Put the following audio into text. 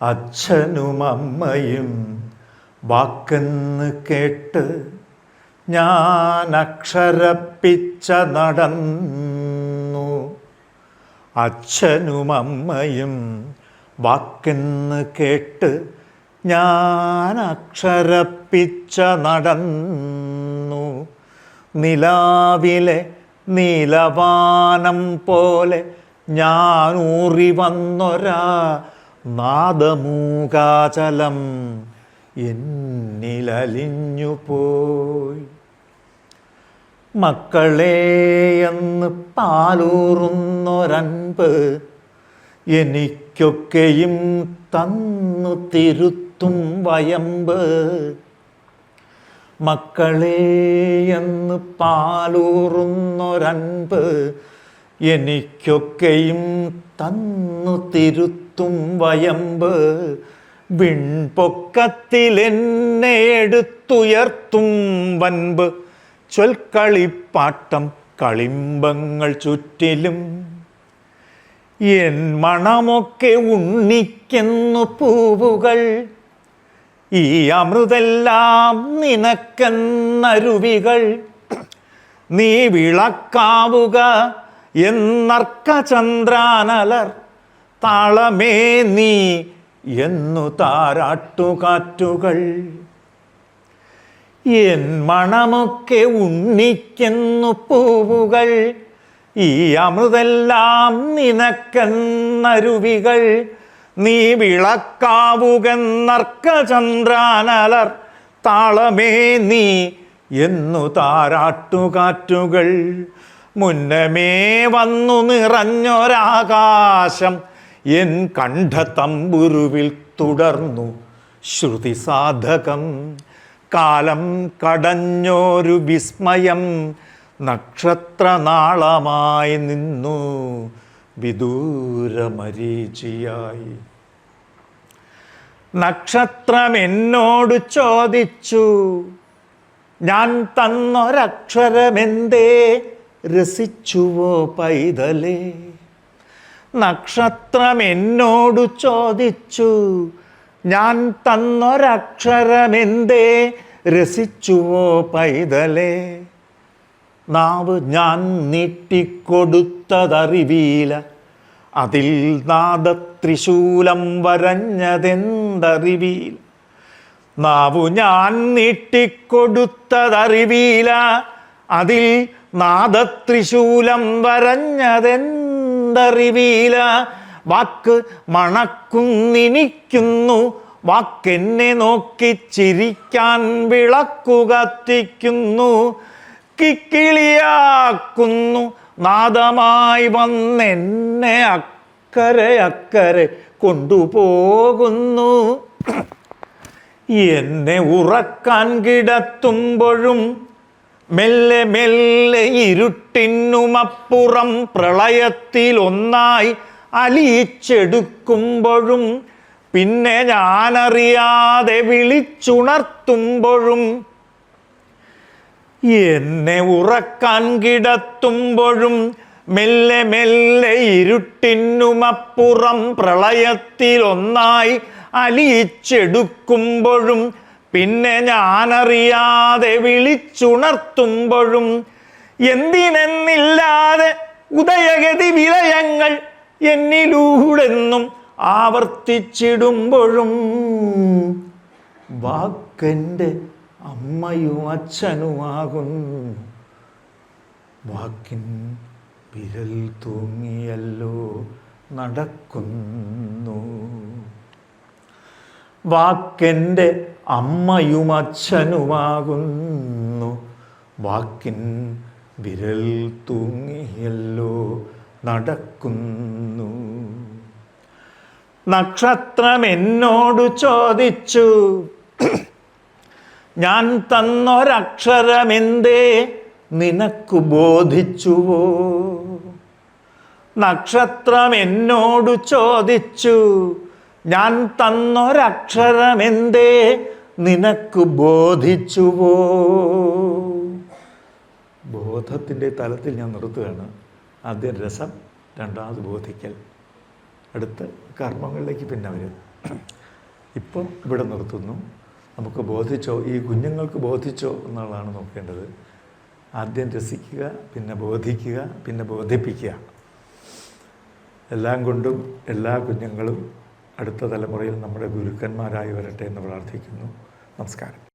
അച്ഛനും അമ്മയും വാക്കെന്ന് കേട്ട് ഞാൻ അക്ഷരപ്പിച്ച നടന്നു. അച്ഛനും അമ്മയും വാക്കെന്ന് കേട്ട് ഞാൻ അക്ഷരപ്പിച്ച നടന്നു. നിലാവിലെ നീലവാനം പോലെ ഞാൻ ഊറി വന്നൊരാ നാദമൂകാചലം എന്നിലലിഞ്ഞു പോയി മക്കളെ എന്ന് പാലൂറുന്നൊരൻപ് എനിക്കൊക്കെയും തന്നു തിരുത്തും വയമ്പ്. മക്കളെ എന്ന് പാലൂറുന്നൊരൻപ് എനിക്കൊക്കെയും തന്നു തിരുത്തും വയമ്പ്. വിൺപൊക്കത്തിൽ എന്നെ എടുത്തുയർത്തും വൻപ്. ചൊൽക്കളിപ്പാട്ടം കളിമ്പങ്ങൾ ചുറ്റിലും. എൻ മണമൊക്കെ ഉണ്ണിക്കുന്നു പൂവുകൾ. ഈ അമൃതെല്ലാം നിനക്കെന്നരുവികൾ. നീ വിളക്കാവുക എന്നർക്ക ചന്ദ്രാനലർ താളമേ നീ എന്നു താരാട്ടുകാറ്റുകൾ. എൻ മണമൊക്കെ ഉണ്ണിക്കുന്നു പൂവുകൾ ഈ അമൃതെല്ലാം നിനക്കെന്നരുവികൾ. നീ വിളക്കാവുകെന്നർക്ക ചന്ദ്രാനലർ താളമേ നീ എന്നു താരാട്ടുകാറ്റുകൾ. മുന്നമേ വന്നു നിറഞ്ഞൊരാകാശം. എൻ കണ്ഠ തമ്പുരുവിൽ തുടർന്നു. ശ്രുതി സാധകം. കാലം കടഞ്ഞോരു വിസ്മയം. നക്ഷത്രനാളമായി നിന്നു. വിദൂരമരീചിയായി. നക്ഷത്രം എന്നോട് ചോദിച്ചു. ഞാൻ തന്നൊരക്ഷരമെന്തേ? രസിച്ചുവോ പൈതലേ? നക്ഷത്രം എന്നോട് ചോദിച്ചു ഞാൻ തന്നൊരക്ഷരമെന്തേ? രസിച്ചുവോ പൈതലേ? നാവ് ഞാൻ നീട്ടിക്കൊടുത്തതറിവീല. അതിൽ നാദത്രിശൂലം വരഞ്ഞതെന്തറിവീല? നാവു ഞാൻ നീട്ടിക്കൊടുത്തതറിവീല. അതിൽ നാദത്രിശൂലം വരഞ്ഞതെന്തറിവീല? വാക്ക് മണക്കുന്നിനിക്കുന്നു വാക്കെന്നെ നോക്കി ചിരിക്കാൻ വിളക്കു കത്തിക്കുന്നു കിക്കിളിയാക്കുന്നു നാദമായി വന്നെന്നെ അക്കരെ അക്കരെ കൊണ്ടുപോകുന്നു. എന്നെ ഉറക്കാൻ കിടത്തുമ്പോഴും മെല്ലെ മെല്ലെ ഇരുട്ടിനുമപ്പുറം പ്രളയത്തിൽ ഒന്നായി അലിയിച്ചെടുക്കുമ്പോഴും പിന്നെ ഞാനറിയാതെ വിളിച്ചുണർത്തുമ്പോഴും എന്നെ ഉറക്കാൻ കിടത്തുമ്പോഴും മെല്ലെ മെല്ലെ ഇരുട്ടിനുമപ്പുറം പ്രളയത്തിലൊന്നായി അലിയിച്ചെടുക്കുമ്പോഴും പിന്നെ ഞാനറിയാതെ വിളിച്ചുണർത്തുമ്പോഴും എന്തിനെന്നില്ലാതെ ഉദയഗതി വിലയങ്ങൾ എന്നിലൂടെന്നും ആവർത്തിച്ചിടുമ്പോഴും വാക്കെന്റെ അമ്മയും അച്ഛനുമാകുന്നു. വാക്കിൻ വിരൽ തൂങ്ങിയല്ലോ നടക്കുന്നു. വാക്കെന്റെ അമ്മയും അച്ഛനുമാകുന്നു വാക്കിൻ വിരൽ തൂങ്ങിയല്ലോ നടക്കുന്നു. നക്ഷത്രം എന്നോട് ചോദിച്ചു ഞാൻ തന്നൊരക്ഷരമെന്തേ നിനക്ക് ബോധിച്ചുവോ? നക്ഷത്രം എന്നോട് ചോദിച്ചു ഞാൻ തന്നൊരക്ഷരമെന്തേ നിനക്ക് ബോധിച്ചുവോ? ബോധത്തിന്റെ തലത്തിൽ ഞാൻ നിർത്തുകയാണ്. ആദ്യം രസം രണ്ടാമത് ബോധിക്കൽ. അടുത്ത് കർമ്മങ്ങളിലേക്ക് പിന്നെ വരും. ഇപ്പോൾ ഇവിടെ നിർത്തുന്നു. നമുക്ക് ബോധിച്ചോ ഈ കുഞ്ഞുങ്ങൾക്ക് ബോധിച്ചോ എന്നുള്ളതാണ് നോക്കേണ്ടത്. ആദ്യം രസിക്കുക പിന്നെ ബോധിക്കുക പിന്നെ ബോധിപ്പിക്കുക. എല്ലാം കൊണ്ടും എല്ലാ കുഞ്ഞുങ്ങളും അടുത്ത തലമുറയിൽ നമ്മുടെ ഗുരുക്കന്മാരായി വരട്ടെ എന്ന് പ്രാർത്ഥിക്കുന്നു. നമസ്കാരം.